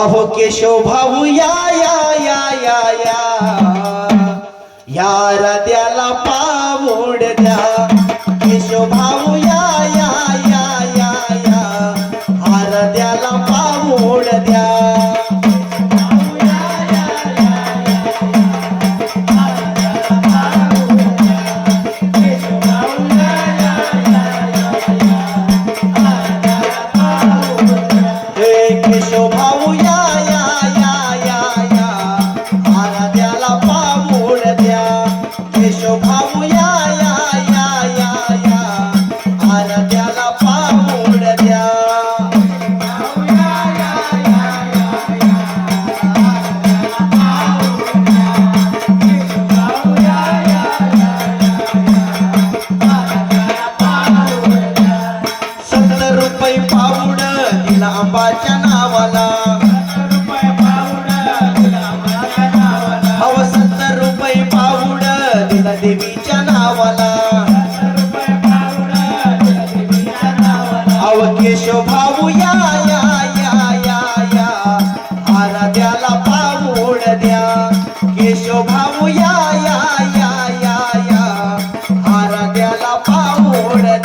अहो केशव भाऊ या या या या या. यार रद्याला पावोड द्या केशव भाऊ या या या या या. हरद्याला पावोड द्या केशव भाऊ दिला आंबाच्या नावाला. अव सत्तर रुपये पाऊड दिला देवीच्या नावाला. अव केशव भाऊ या या या या या. आराध्याला पाऊड द्या. केशव भाऊ या या या या या. आराध्याला पाऊड द्या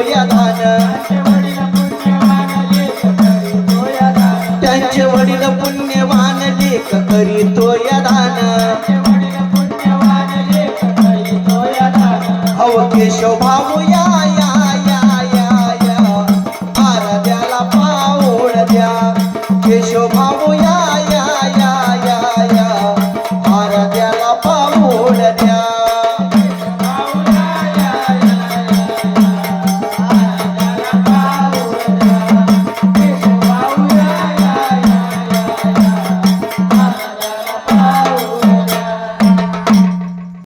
करीतो दान त्यांचे वडील पुण्यवान लेख करीतो या दान. अव केशव भाऊ या या या या या. आराध्याला पावड द्या. केशव भाऊ